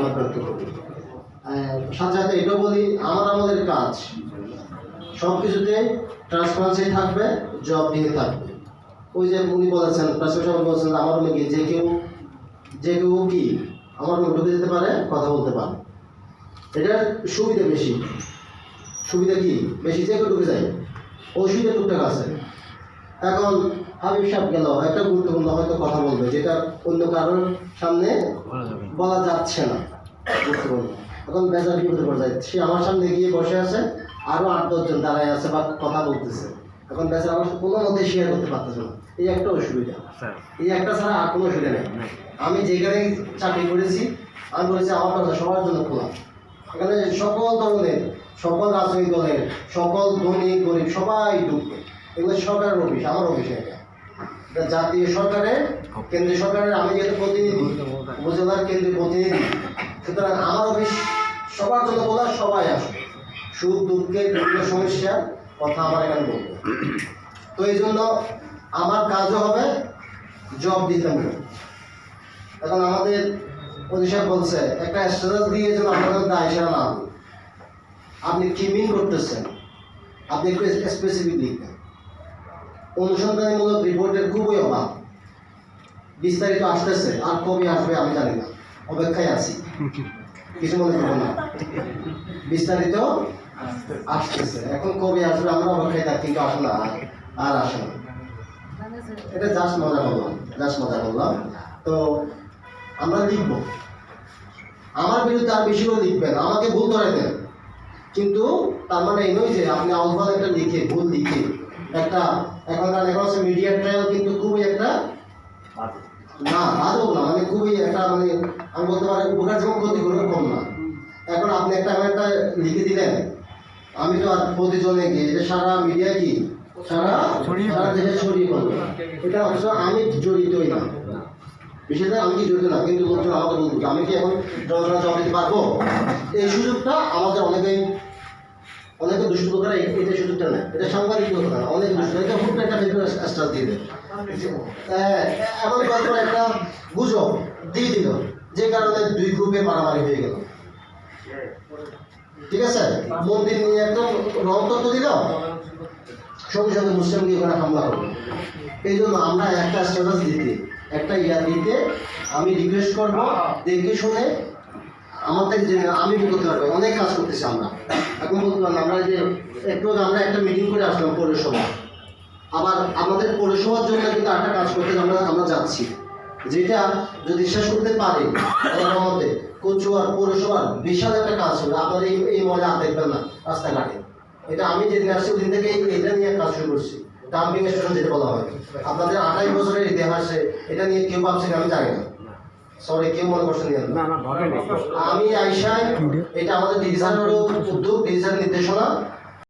ধন্যবাদ ব্যক্ত করি সাথে সাথে এটাও বলি, আমার আমাদের কাজ সব কিছুতে ট্রান্সপারেন্সি থাকবে জব দিয়ে থাকবে। ওই যে উনি বলেছেন প্রাসিক সাহেব বলেছেন, আমার রুমে গিয়ে যে কেউ যে কেউ কি, আমার রুমে ঢুকে যেতে পারে, কথা বলতে পারে। এটার সুবিধা বেশি। সুবিধা কি? বেশি যে কেউ ঢুকে যায়, অসুবিধা টুকটাক আছে। এখন হাবিব সাহেব গেল হয়তো গুরুত্বপূর্ণ হয়তো কথা বলবে যেটা অন্য কারোর সামনে বলা যাচ্ছে না গুরুত্বপূর্ণ। এখন বেজার বিপদে পড়ে যায়। সে আমার সামনে গিয়ে বসে আছে আরও আট দশজন দাঁড়ায় আছে বা কথা বলতেছে। এখন বেচার আমার কোনো মধ্যে শেয়ার করতে পারতেছে না। এই একটা অসুবিধা। এই একটা ছাড়া আর কোনো অসুবিধা নেই। আমি যেখানে চাকরি করেছি আমি বলেছি আমার কথা সবার জন্য খোলা। এখানে সকল ধরনের সকল রাজনৈতিক দলের সকল ধনী গরিব সবাই ঢুকবে। এগুলো সরকারের অফিস, আমার অফিস এটা। এটা জাতীয় সরকারের, কেন্দ্রীয় সরকারের, আমি যেহেতু প্রতিনিধি, উপজেলার কেন্দ্রীয় প্রতিনিধি, সুতরাং আমার অফিস সবার জন্য বলা সবাই আসবে। সুখ, দুঃখের বিভিন্ন সমস্যা কথা আমার এখানে বলব। তো এই জন্য আমার কাজও হবে জব দিতে হবে। এখন আমাদের অধিশাপ বলছে, একটা স্ট্যাটাস দিয়ে যেন আপনাদের দায় সেরা না আপনি কি মিন করতেছেন? আপনি একটু স্পেসিফিক লিখবেন অনুসন্ধানমূলক রিপোর্টের খুবই অভাব। বিস্তারিত আসতেছে, আর কবে আসবে আমি জানি না। অপেক্ষায় আছি। কিছু মনে করব না। বিস্তারিত আসতেছে। এখন কবে আসবে আমরা অপেক্ষায় থাকি, কিন্তু আসে না, আর- আসে না। এটা জাস্ট মজা বললাম জাস্ট মজা করলাম। তো আমরা লিখব। আমার বিরুদ্ধে আর বেশি করে লিখবেন, আমাকে ভুল ধরে দেন কিন্তু তার মানে এই নয় যে আপনি আলফাল একটা লিখে, ভুল লিখে একটা এখনকার এখন হচ্ছে মিডিয়া ট্রায়াল কিন্তু খুবই একটা না বাদও না মানে খুবই একটা মানে আমি বলতে পারি উপকার যেমন ক্ষতি করবে কম না। এখন আপনি একটা আমি একটা লিখে দিলেন আমি তো আর প্রতিজনে গিয়ে এটা সারা মিডিয়া কি? সারা সারা দেশে ছড়িয়ে পড়বে এটা অবশ্য আমি জড়িতই না। বিষয়টা আমি কি জড়িত না কিন্তু লোকজন আমাকে বলব আমি কি এখন জনগণের জবাব দিতে পারব? এই সুযোগটা আমাদের অনেকেই অনেকে দুষ্ট লোকেরা এটা সুযোগটা নেয়। এটা সাংবাদিক লোকেরা না অনেক দুষ্ট এটা হুট একটা ফেসবুক স্টার দিয়ে দেয়। হ্যাঁ, এমন কয়েকবার একটা গুজব দিয়ে দিল যে কারণে দুই গ্রুপে মারামারি হয়ে গেল। ঠিক আছে? মন্দির নিয়ে একদম রং তত্ত্ব দিল সঙ্গে সঙ্গে মুসলিম লিগ ওখানে হামলা করবে এই জন্য আমরা একটা স্ট্যাটাস দিতে একটা ইয়া দিতে আমি রিকোয়েস্ট করব দেখে শুনে থেকে যে আমি কি করতে পারব? অনেক কাজ করতেছি আমরা। এখন পারেন আমরা যে একটু আমরা একটা মিটিং করে আসলাম পৌরসভা আবার আমাদের পৌরসভার জন্য কিন্তু একটা কাজ করতে আমরা আমরা যাচ্ছি। যেটা যদি শেষ করতে পারি রহমতে কচুয়ার পৌরসভার বিশাল একটা কাজ হবে আপনার এই এই মজা দেখবেন না রাস্তাঘাটে। এটা আমি যেদিন আসছি, ওদিন থেকে এটা নিয়ে কাজ শুরু করছি। ডাম্পিং স্টেশন যেটা বলা হয়। আপনাদের আঠাশ বছরের ইতিহাসে, এটা নিয়ে কেউ ভাবছেন আমি জানি না। সরি কেউ মনে করছেন না না না ভাবে নেই। আমি আইসায় এটা আমাদের ডিজিটাল উদ্যোগ ডিজিটাল নির্দেশনা।